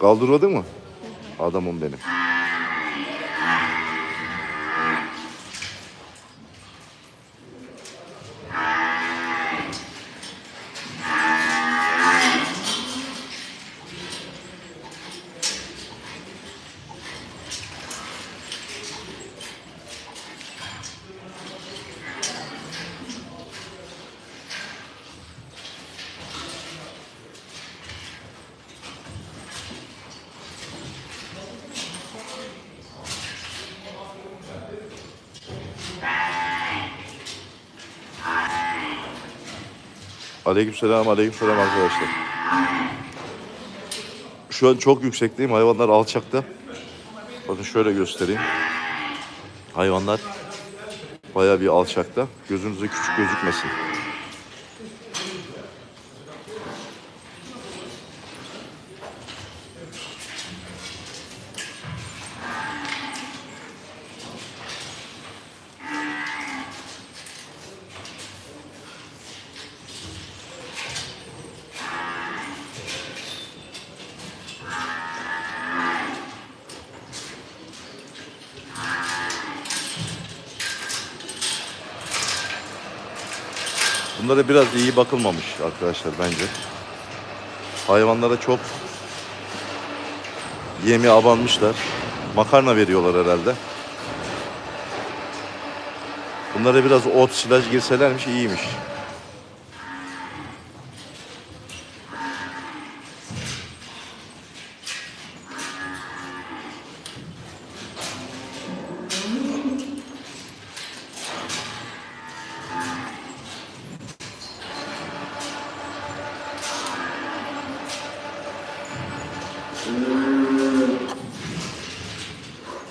Kaldırmadın mı? Adamım benim. Aleykümselam, aleykümselam arkadaşlar. Şu an çok yüksekteyim. Hayvanlar alçakta. Bakın şöyle göstereyim. Hayvanlar bayağı bir alçakta. Gözünüze küçük gözükmesin. Bunlara biraz iyi bakılmamış arkadaşlar bence. Hayvanlara çok yemi abanmışlar. Makarna veriyorlar herhalde. Bunlara biraz ot, silaj girselermiş iyiymiş.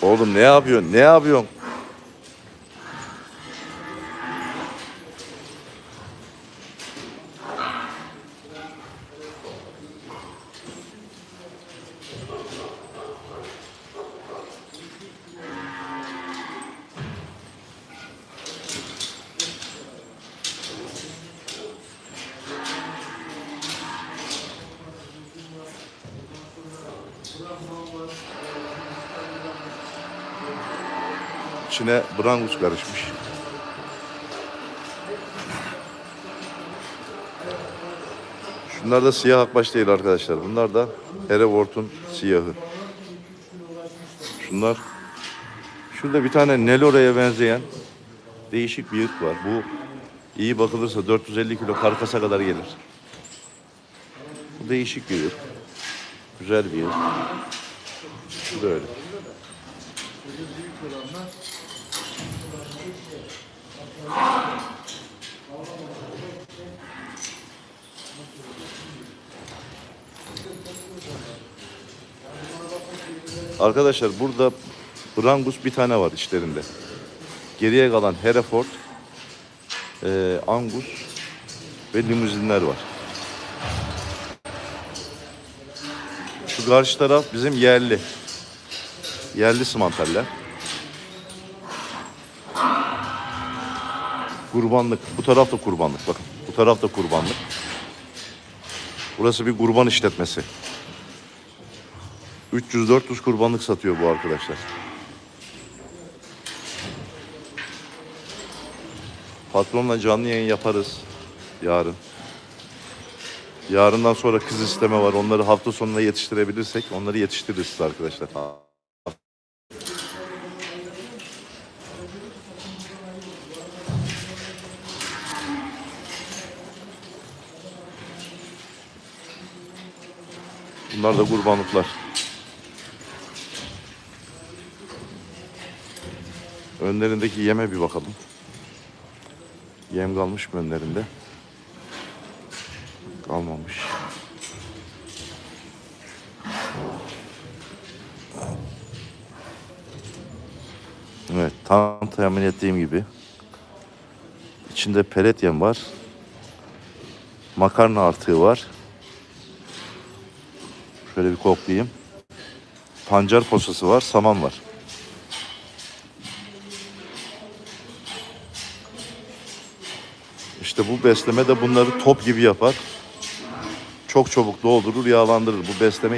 Oğlum ne yapıyorsun? Ne yapıyorsun? İçine brangus karışmış. Şunlar da siyah akbaş değil arkadaşlar. Bunlar da Hereford'un siyahı. Şunlar şurada bir tane Nelora'ya benzeyen değişik bir ırk var. Bu iyi bakılırsa 450 kilo karkasa kadar gelir. Bu değişik bir ırk. Güzel bir ırk. Bu da öyle. Arkadaşlar burada Brangus bir tane var içlerinde. Geriye kalan Hereford, eee, Angus ve limuzinler var. Karşı taraf bizim yerli. Yerli simantaller. Kurbanlık. Bu taraf da kurbanlık bakın. Bu taraf da kurbanlık. Burası bir kurban işletmesi. 300-400 kurbanlık satıyor bu arkadaşlar. Patronla canlı yayın yaparız yarın. Yarından sonra kız isteme var. Onları hafta sonuna yetiştirebilirsek onları yetiştiririz arkadaşlar. Bunlar da kurbanlıklar. Önlerindeki yeme bir bakalım. Yem kalmış mı önlerinde? Kalmamış. Evet, tam tahmin ettiğim gibi. İçinde pelet yem var. Makarna artığı var. Şöyle bir koklayayım. Pancar posası var, saman var. İşte bu besleme de bunları top gibi yapar. Çok çabuk doldurur, yağlandırır. Bu besleme